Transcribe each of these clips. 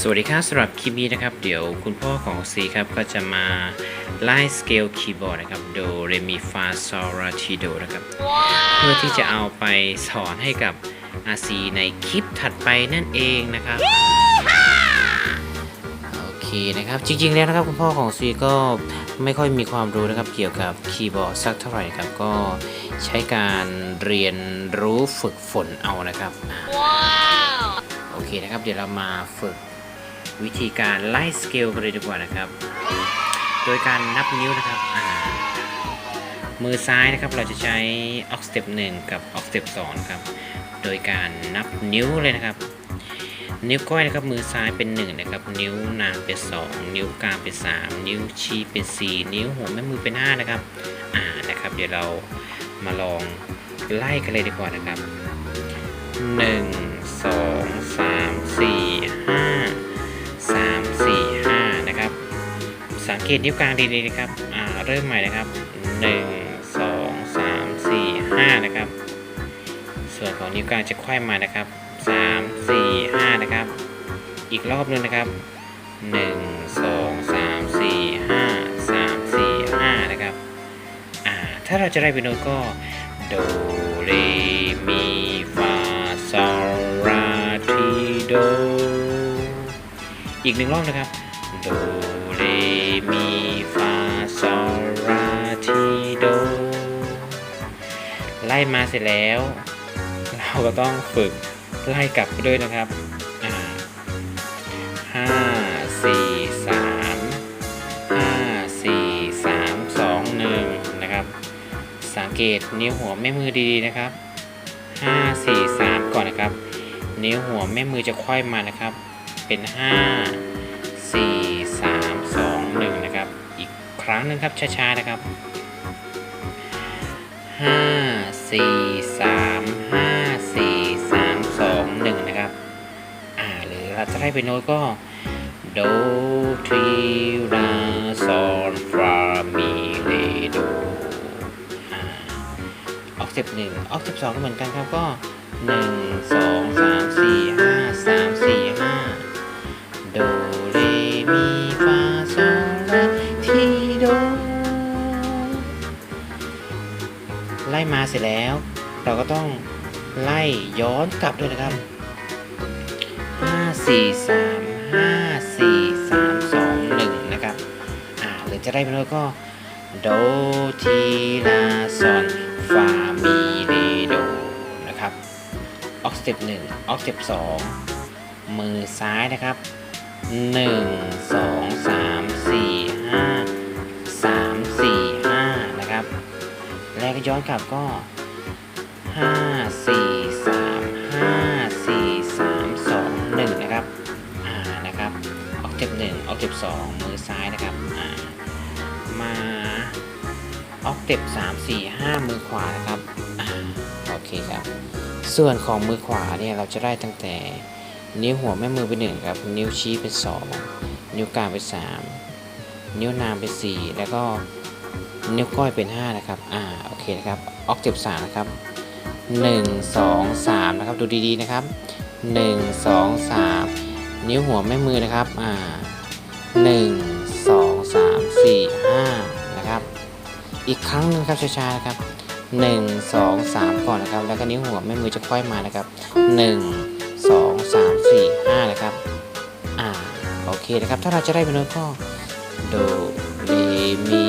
สวัสดีครับสำหรับคลิปนี้นะครับ เดี๋ยวคุณพ่อของซีครับก็จะมาไล่สเกลคีย์บอร์ดนะครับโดเรมีฟาซอราทีโดนะครับ เพื่อที่จะเอาไปสอนให้กับอาซีในคลิปถัดไปนั่นเองนะครับโอเคนะครับ จริงๆแล้วนะครับคุณพ่อของซีก็ไม่ค่อยมีความรู้นะครับเกี่ยวกับคีย์บอร์ดสักเท่าไหร่ครับก็ใช้การเรียนรู้ฝึกฝนเอานะครับโอ เคนะครับ เดี๋ยวเรามาฝึกวิธีการไล่สเกลกันเลยดีกว่านะครับ โดยการนับนิ้วนะครับ มือซ้ายนะครับเราจะใช้ออกสเต็ปหนึ่งกับออกสเต็ปสองครับ โดยการนับนิ้วเลยนะครับ นิ้วก้อยนะครับมือซ้ายเป็น1นะครับ นิ้วนางเป็น 2 นิ้วกลางเป็น 3 นิ้วชี้เป็น 4 นิ้วหัวแม่มือเป็น5นะครับ อ่านะครับ เดี๋ยวเรามาลองไล่กันเลยดีกว่านะครับ 1 2 เกตนิ้วกลางดีๆนะครับ อ่า เริ่มใหม่นะครับหนึ่งสองสามสี่ห้านะครับ ส่วนของนิ้วกลางจะค่อยมานะครับสามสี่ห้านะครับ อีกรอบนึงนะครับหนึ่งสองสามสี่ห้าสามสี่ห้านะครับ อ่า ถ้าเราจะได้เป็นโนก็โดเรมีฟาซอราทีโด อีกหนึ่งรอบนะครับ โด ไล่มาเสร็จแล้ว เราก็ต้องฝึกไล่กลับไปด้วยนะครับห้าสี่สามห้าสี่สามสองหนึ่งนะครับ สังเกตนิ้วหัวแม่มือดีๆนะครับ5 4 3ก่อนนะครับ นิ้วหัวแม่มือจะค่อยมานะครับ เป็น5 4 3 2 1นะครับ อีกครั้งหนึงครับช้าๆนะครับ5 4 3 5 4 3 2 1 นะครับ อ่า หรือเราจะได้เป็นโน้ตก็โดทรีลาซอนฟามีเลโดออกเซปหนึ่งออกเซปสองก็เหมือนกันครับก็หนึ่งสองสามสี่ห้า มาเสร็จแล้ว เราก็ต้องไล่ย้อนกลับด้วยนะครับห้าสี่สามห้าสี่สามสองหนึ่งนะครับ อ่าหรือจะได้เป็นโน้ตก็ โดทีลาซอนฟามีเรโดนะครับ ออกสเต็ปหนึ่งออกสเต็ปสองมือซ้ายนะครับหนึ่งสองสามสี่ห้าสามสี่ แล้วก็ย้อนกลับก็ห้าสี่สามห้าสี่สามสองหนึ่งนะครับอ่านะครับออกเต็ปหนึ่งออกเต็ปสองมือซ้ายนะครับอ่ามาออกเต็ป3 4 5มือขวานะครับอ่าโอเคครับ ส่วนของมือขวาเนี่ยเราจะได้ตั้งแต่นิ้วหัวแม่มือเป็น1ครับนิ้วชี้เป็น2นิ้วกลางเป็น3นิ้วนางเป็น4แล้วก็ นิ้วก้อยเป็น 5 นะครับ อ่า โอเคนะครับ ออกเต็ป3นะครับ 1 2 3 นะครับ ดูดีๆนะครับ 1 2 3 นิ้วหัวแม่มือนะครับ อ่า 1 2 3 4 5 นะครับ อีกครั้งหนึงครับช้าๆนะครับ1 2 3 ก่อนนะครับ แล้วก็นิ้วหัวแม่มือจะค่อยมานะครับ 1 2 3 4 5 นะครับ อ่า โอเคนะครับ ถ้าเราจะได้เป็นโน้ตก็ โด เร มี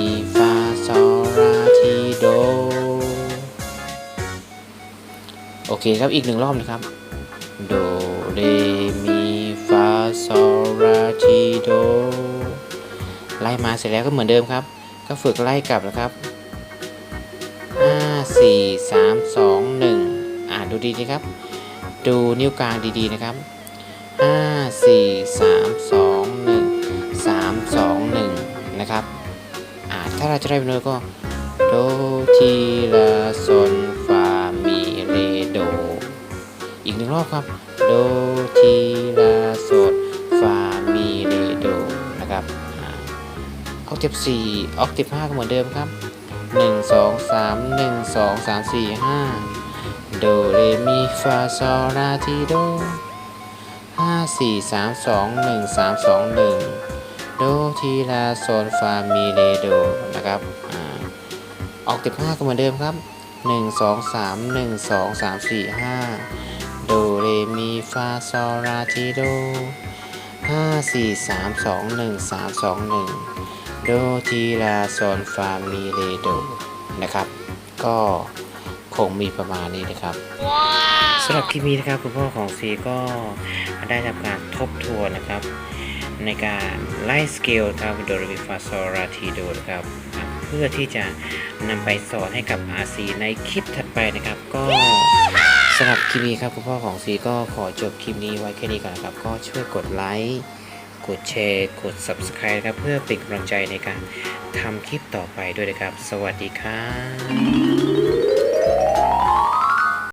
เคครับอีกหนึ่งรอบนะครับโดเรมีฟาซอราทีโดไล่มาเสร็จแล้วก็เหมือนเดิมครับ ก็ฝึกไล่กลับนะครับ 5 4 3 2 1 อ่านดูดีๆครับ ดูนิ้วกลางดีๆนะครับ 5 4 3 2 1 3 2 1 นะครับ อ่าถ้าเราจะได้เป็นโน้ตก็โดทีลาซ งรอบครับ โดทีลาโซดฟามีเรโดนะครับออกเทปสี่ออกเทปห้าก็เหมือนเดิมครับหนึ่งสองสามหนึ่งสองสามสี่ห้าโดเรมีฟาซอลาทีโดห้าสี่สามสองหนึ่งสามสองหนึ่งโดทีลาโซนฟามีเลโดนะครับอออกติดห้าก็เหมือนเดิมครับหนึ่งสองสามหนึ่งสองสามสี่ห้า เรมีฟาซอลาทีโดห้าสี่สามสองหนึ่งสามสองหนึ่งโดทีลาโซนฟามีเลโดนะครับ ก็คงมีประมาณนี้นะครับ สำหรับคลิปนี้นะครับคุณพ่อของซีก็ได้ทำการทบทวนนะครับ ในการไล่สเกลครับโดเรมิฟาโซราทีโดนะครับ เพื่อที่จะนำไปสอนให้กับ RC ในคลิปถัดไปนะครับ ก็ สำหรับคลิปนี้ครับคุณพ่อของซีก็ขอจบคลิปนี้ไว้แค่นี้ก่อนนะครับ ก็ช่วยกดไลค์กดแชร์กด Subscribe นะครับเพื่อเป็นกำลังใจในการทำคลิปต่อไปด้วยนะครับ สวัสดีครับ